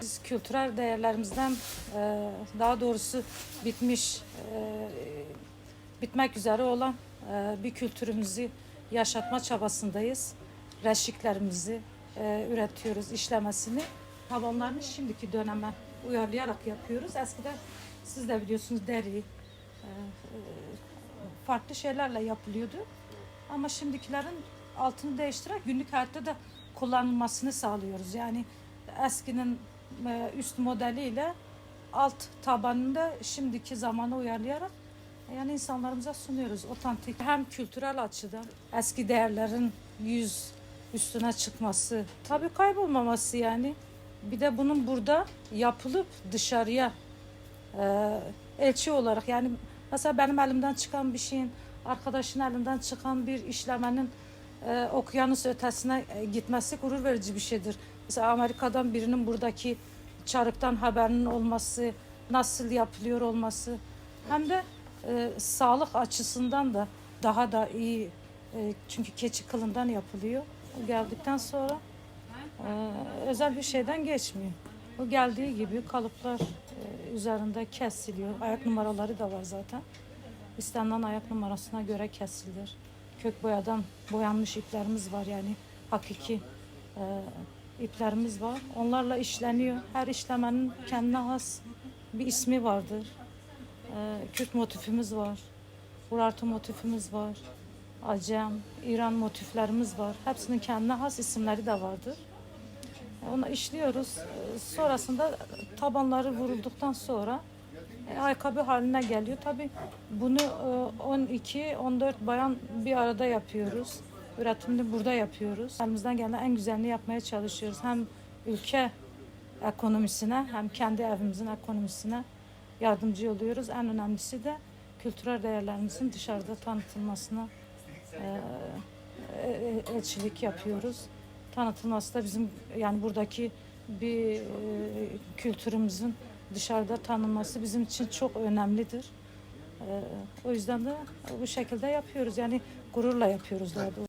Biz kültürel değerlerimizden e, daha doğrusu bitmiş, e, bitmek üzere olan e, bir kültürümüzü yaşatma çabasındayız. Reşiklerimizi üretiyoruz, işlemesini. Tabanlarını şimdiki döneme uyarlayarak yapıyoruz. Eskiden siz de biliyorsunuz deri, farklı şeylerle yapılıyordu. Ama şimdikilerin altını değiştirerek günlük hayatta da kullanılmasını sağlıyoruz. Yani eskinin üst modeliyle alt tabanında şimdiki zamana uyarlayarak yani insanlarımıza sunuyoruz. Otantik hem kültürel açıdan eski değerlerin yüz üstüne çıkması, tabii kaybolmaması yani. Bir de bunun burada yapılıp dışarıya e, elçi olarak yani mesela benim elimden çıkan bir şeyin arkadaşın elinden çıkan bir işlemenin e, okyanus ötesine e, gitmesi gurur verici bir şeydir. Mesela Amerika'dan birinin buradaki çarıktan haberinin olması, nasıl yapılıyor olması hem de e, sağlık açısından da daha da iyi e, çünkü keçi kılından yapılıyor. O geldikten sonra e, özel bir şeyden geçmiyor. O geldiği gibi kalıplar e, üzerinde kesiliyor. Ayak numaraları da var zaten. İstenilen ayak numarasına göre kesilir. Kök boyadan boyanmış iplerimiz var yani hakiki e, iplerimiz var. Onlarla işleniyor. Her işlemenin kendine has bir ismi vardır. E, Kürt motifimiz var. Urartu motifimiz var. Acem, İran motiflerimiz var. Hepsinin kendine has isimleri de vardır. Onu işliyoruz. Ee, Sonrasında tabanları vurulduktan sonra e, ayakkabı haline geliyor. Tabii bunu 12-14 bayan bir arada yapıyoruz. Üretimini burada yapıyoruz. Elimizden gelen en güzelini yapmaya çalışıyoruz. Hem ülke ekonomisine hem kendi evimizin ekonomisine yardımcı oluyoruz. En önemlisi de kültürel değerlerimizin dışarıda tanıtılmasına e, e, elçilik yapıyoruz. Tanıtılması da bizim yani buradaki bir e, kültürümüzün dışarıda tanınması bizim için çok önemlidir. E, o yüzden de bu şekilde yapıyoruz. Yani gururla yapıyoruz daha doğrusu.